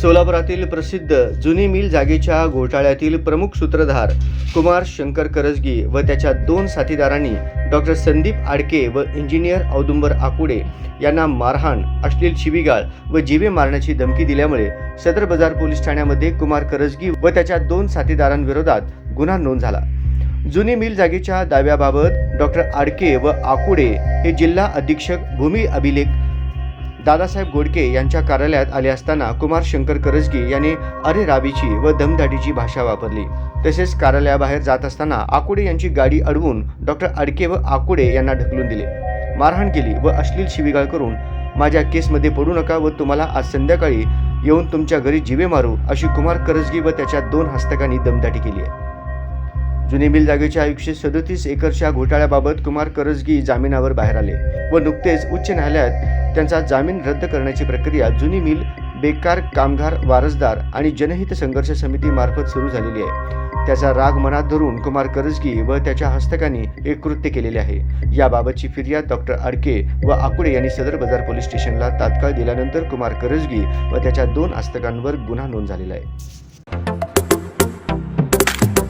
सोलापुरातील प्रसिद्ध जुनी मिल जागेच्या घोटाळ्यातील प्रमुख सूत्रधार कुमार शंकर करजगी व त्याच्या दोन साथीदारांनी डॉक्टर संदीप आडके व इंजिनियर औदुंबर आकुडे यांना मारहाण अश्लील शिवीगाळ व जीवे मारण्याची धमकी दिल्यामुळे सदर बाजार पोलीस ठाण्यामध्ये कुमार करजगी व त्याच्या दोन साथीदारांविरोधात गुन्हा नोंद झाला. जुनी मिल जागेच्या दाव्याबाबत डॉक्टर आडके व आकुडे हे जिल्हा अधीक्षक भूमी अभिलेख दादासाहेब गोडके यांच्या कार्यालयात आले असताना कुमार शंकर करजगी यांनी अरे राबीची व दमदाटीची भाषा वापरली. तसेच कार्यालयाबाहेर जात असताना आकुडे यांची गाडी अडवून डॉक्टर आडके व आकुडे यांना ढकलून दिले. मारहाण केली व अश्लील शिवीगाळ करून माझ्या केसमध्ये पडू नका व तुम्हाला आज संध्याकाळी येऊन तुमच्या घरी जिवे मारू अशी कुमार करजगी व त्याच्या दोन हस्तकांनी दमदाटी केली आहे. जुने मिल जागेच्या एकशे सदतीस एकरच्या घोटाळ्याबाबत कुमार करजगी जामिनावर बाहेर आले व नुकतेच उच्च न्यायालयात त्यांचा जामीन रद्द करण्याची प्रक्रिया जुनी मिल बेकार कामगार वारसदार आणि जनहित संघर्ष समितीमार्फत सुरू झालेली आहे. त्याचा राग मनात धरून कुमार करजगी व त्याच्या हस्तकांनी एक कृत्य केलेले आहे. याबाबतची फिर्याद डॉक्टर आडके व आकुडे यांनी सदर बाजार पोलीस स्टेशनला तात्काळ दिल्यानंतर कुमार करजगी व त्याच्या दोन हस्तकांवर गुन्हा नोंद झालेला आहे.